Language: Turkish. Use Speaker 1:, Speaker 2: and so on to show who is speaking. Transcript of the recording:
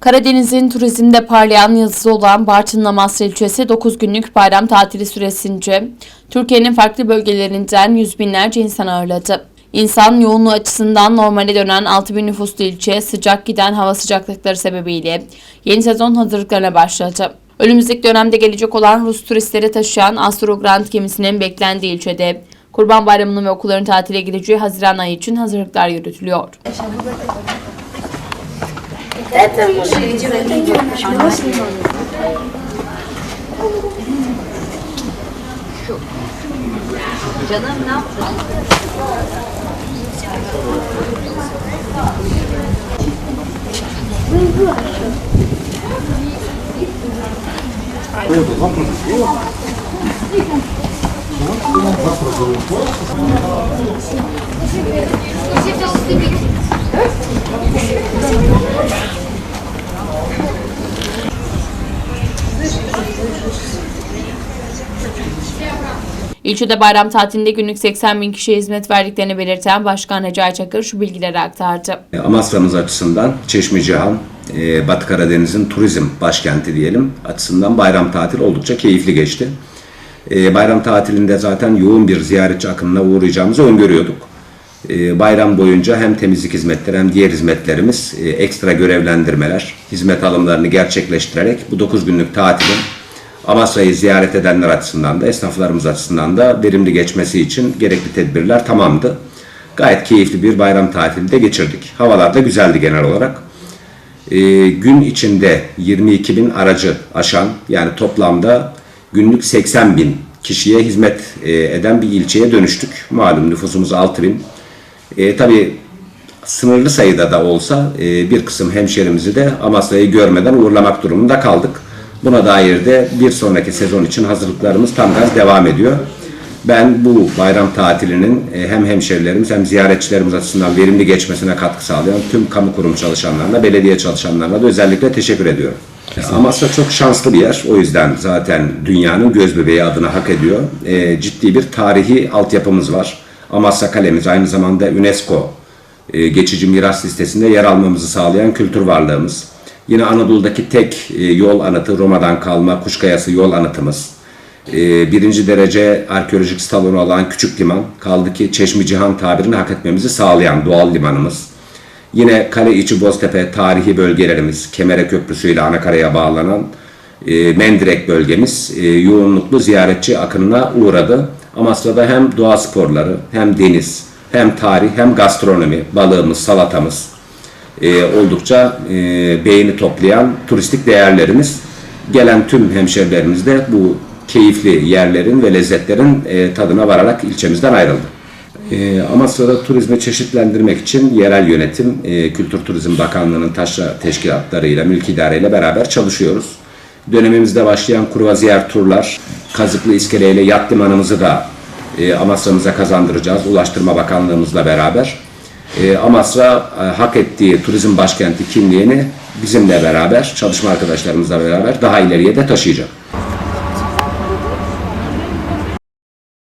Speaker 1: Karadeniz'in turizmde parlayan yıldızı olan Bartın Amasya ilçesi 9 günlük bayram tatili süresince Türkiye'nin farklı bölgelerinden yüz binlerce insan ağırladı. İnsan yoğunluğu açısından normale dönen 6 bin nüfuslu ilçe sıcak giden hava sıcaklıkları sebebiyle yeni sezon hazırlıklarına başladı. Önümüzdeki dönemde gelecek olan Rus turistleri taşıyan Astro Grand gemisinin beklendiği ilçede Kurban Bayramı'nın ve okulların tatile gireceği Haziran ayı için hazırlıklar yürütülüyor.
Speaker 2: Это уже Canım ne yaptın? Если все успеете.
Speaker 1: İlçede bayram tatilinde günlük 80 bin kişiye hizmet verdiklerini belirten Başkan Recai Çakır şu bilgileri aktardı.
Speaker 3: Amasra'mız açısından Çeşmecihan, e, Batı Karadeniz'in turizm başkenti diyelim açısından bayram tatili oldukça keyifli geçti. E, Bayram tatilinde zaten yoğun bir ziyaretçi akınına uğrayacağımızı öngörüyorduk. E, Bayram boyunca hem temizlik hizmetleri hem diğer hizmetlerimiz e, ekstra görevlendirmeler, hizmet alımlarını gerçekleştirerek bu 9 günlük tatilin Amasra'yı ziyaret edenler açısından da esnaflarımız açısından da verimli geçmesi için gerekli tedbirler tamamdı. Gayet keyifli bir bayram tatili de geçirdik. Havalar da güzeldi genel olarak. Ee, gün içinde 22 bin aracı aşan yani toplamda günlük 80 bin kişiye hizmet e, eden bir ilçeye dönüştük. Malum nüfusumuz 6 bin. E, tabii sınırlı sayıda da olsa e, bir kısım hemşerimizi de Amasra'yı görmeden uğurlamak durumunda kaldık. Buna dair de bir sonraki sezon için hazırlıklarımız tam gaz devam ediyor. Ben bu bayram tatilinin e, hem hemşerilerimiz hem ziyaretçilerimiz açısından verimli geçmesine katkı sağlayan tüm kamu kurum çalışanlarına, belediye çalışanlarına da özellikle teşekkür ediyorum. Amasya çok şanslı bir yer. O yüzden zaten dünyanın göz bebeği adını hak ediyor. E, ciddi bir tarihi altyapımız var. Amasya Kalemiz aynı zamanda UNESCO e, geçici miras listesinde yer almamızı sağlayan kültür varlığımız. Yine Anadolu'daki tek e, yol anıtı Roma'dan kalma Kuşkayası yol anıtımız. E, birinci derece arkeolojik salonu olan Küçük Liman kaldı ki Çeşmi Cihan tabirini hak etmemizi sağlayan doğal limanımız. Yine kale içi Boztepe tarihi bölgelerimiz Kemere Köprüsü ile Anakara'ya bağlanan e, Mendirek bölgemiz yoğunluklu ziyaretçi akınına uğradı. Amasra'da hem doğa sporları hem deniz hem tarih hem gastronomi balığımız salatamız e, oldukça e, beğeni toplayan turistik değerlerimiz. Gelen tüm hemşerilerimiz de bu keyifli yerlerin ve lezzetlerin e, tadına vararak ilçemizden ayrıldı. E, Amasra'da turizmi çeşitlendirmek için yerel yönetim, e, Kültür Turizm Bakanlığı'nın taşra teşkilatlarıyla, mülki idareyle beraber çalışıyoruz. Dönemimizde başlayan kruvaziyer turlar, Kazıklı İskele ile yat limanımızı da e, Amasra'mıza kazandıracağız Ulaştırma Bakanlığımızla beraber. E, Amasra e, hak ettiği turizm başkenti kimliğini bizimle beraber, çalışma arkadaşlarımızla beraber daha ileriye de taşıyacak.